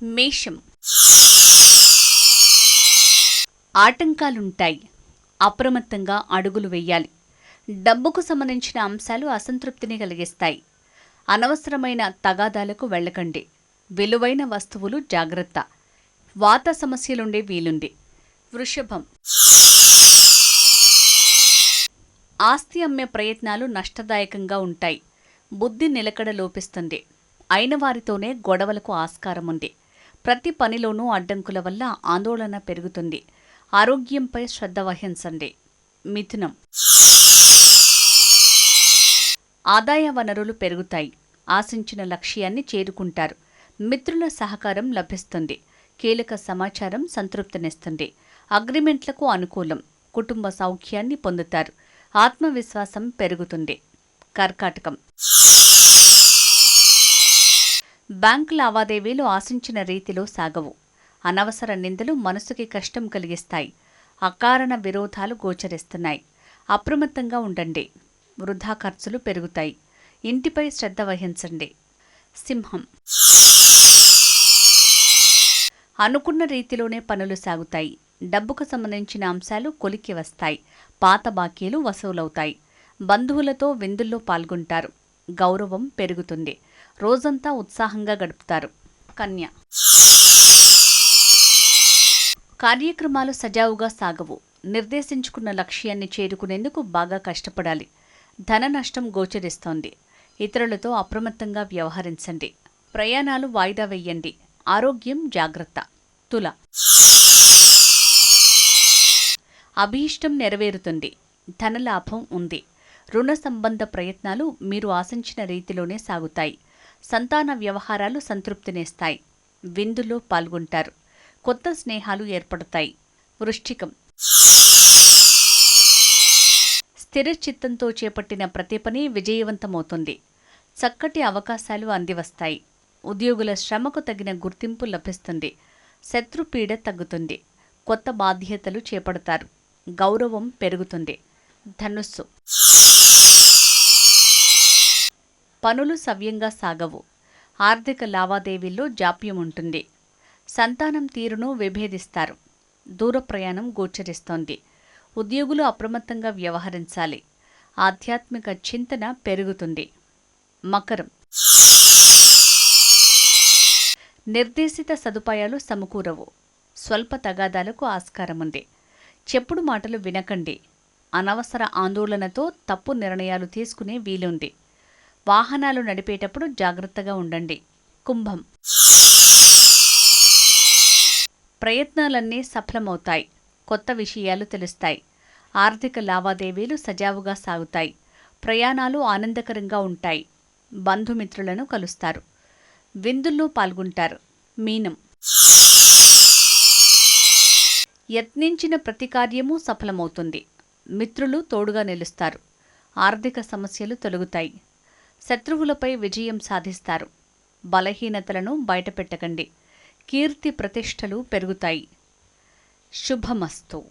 మేషం. ఆటంకాలుంటాయి. అప్రమత్తంగా అడుగులు వేయాలి. డబ్బుకు సంబంధించిన అంశాలు అసంతృప్తిని కలిగిస్తాయి. అనవసరమైన తగాదాలకు వెళ్ళకండి. విలువైన వస్తువులు జాగ్రత్త. వాత సమస్యలుండే వీలుంది. వృషభం. ఆస్తి అమ్మే ప్రయత్నాలు నష్టదాయకంగా ఉంటాయి. బుద్ధి నిలకడ లోపిస్తుంది. అయిన వారితోనే గొడవలకు ఆస్కారం ఉంది ప్రతి పనిలోనూ అడ్డంకుల వల్ల ఆందోళన పెరుగుతుంది. ఆరోగ్యంపై శ్రద్ధ వహించండి. మిథునం. ఆదాయ వనరులు పెరుగుతాయి. ఆశించిన లక్ష్యాన్ని చేరుకుంటారు. మిత్రుల సహకారం లభిస్తుంది. కీలక సమాచారం సంతృప్తినిస్తుంది. అగ్రిమెంట్లకు అనుకూలం. కుటుంబ సౌఖ్యాన్ని పొందుతారు. ఆత్మవిశ్వాసం పెరుగుతుంది. కర్కాటకం. బ్యాంకు లావాదేవీలు ఆశించిన రీతిలో సాగవు. అనవసర నిందలు మనసుకి కష్టం కలిగిస్తాయి. అకారణ విరోధాలు గోచరిస్తున్నాయి. అప్రమత్తంగా ఉండండి. వృధా ఖర్చులు పెరుగుతాయి. ఇంటిపై శ్రద్ధ వహించండి. సింహం. అనుకున్న రీతిలోనే పనులు సాగుతాయి. డబ్బుకు సంబంధించిన అంశాలు కొలికి వస్తాయి. పాత బాకీలు వసూలవుతాయి. బంధువులతో విందుల్లో పాల్గొంటారు. గౌరవం పెరుగుతుంది. రోజంతా ఉత్సాహంగా గడుపుతారు. కన్య. కార్యక్రమాలు సజావుగా సాగవు. నిర్దేశించుకున్న లక్ష్యాన్ని చేరుకునేందుకు బాగా కష్టపడాలి. ధన నష్టం గోచరిస్తోంది. ఇతరులతో అప్రమత్తంగా వ్యవహరించండి. ప్రయాణాలు వాయిదా వేయండి. ఆరోగ్యం జాగ్రత్త. తుల. అభీష్టం నెరవేరుతుంది. ధనలాభం ఉంది. రుణ సంబంధ ప్రయత్నాలు మీరు ఆశించిన రీతిలోనే సాగుతాయి. సంతాన వ్యవహారాలు సంతృప్తినిస్తాయి. విందులో పాల్గొంటారు. కొత్త స్నేహాలు ఏర్పడతాయి. వృశ్చికం. స్థిర చిత్తంతో చేపట్టిన ప్రతి పని విజయవంతమవుతుంది. చక్కటి అవకాశాలు అందివస్తాయి. ఉద్యోగుల శ్రమకు తగిన గుర్తింపు లభిస్తుంది. శత్రుపీడ తగ్గుతుంది. కొత్త బాధ్యతలు చేపడతారు. గౌరవం పెరుగుతుంది. ధనుస్సు. పనులు సవ్యంగా సాగవు. ఆర్థిక లావాదేవీల్లో జాప్యం ఉంటుంది సంతానం తీరును విభేదిస్తారు. దూర ప్రయాణం గోచరిస్తోంది. ఉద్యోగులు అప్రమత్తంగా వ్యవహరించాలి. ఆధ్యాత్మిక చింతన పెరుగుతుంది. మకరం. నిర్దేశిత సదుపాయాలు సమకూరవు. స్వల్ప తగాదాలకు ఆస్కారం ఉంది చెప్పుడు మాటలు వినకండి. అనవసర ఆందోళనతో తప్పు నిర్ణయాలు తీసుకునే వీలుంది. వాహనాలు నడిపేటప్పుడు జాగ్రత్తగా ఉండండి. కుంభం. ప్రయత్నాలన్నీ సఫలమవుతాయి. కొత్త విషయాలు తెలుస్తాయి. ఆర్థిక లావాదేవీలు సజావుగా సాగుతాయి. ప్రయాణాలు ఆనందకరంగా ఉంటాయి. బంధుమిత్రులను కలుస్తారు. విందుల్లో పాల్గొంటారు. మీనం. యత్నించిన ప్రతి కార్యము సఫలమవుతుంది. మిత్రులు తోడుగా నిలుస్తారు. ఆర్థిక సమస్యలు తొలగుతాయి. శత్రువులపై విజయం సాధిస్తారు. బలహీనతలను బయటపెట్టకండి. కీర్తి ప్రతిష్టలు పెరుగుతాయి. శుభమస్తు.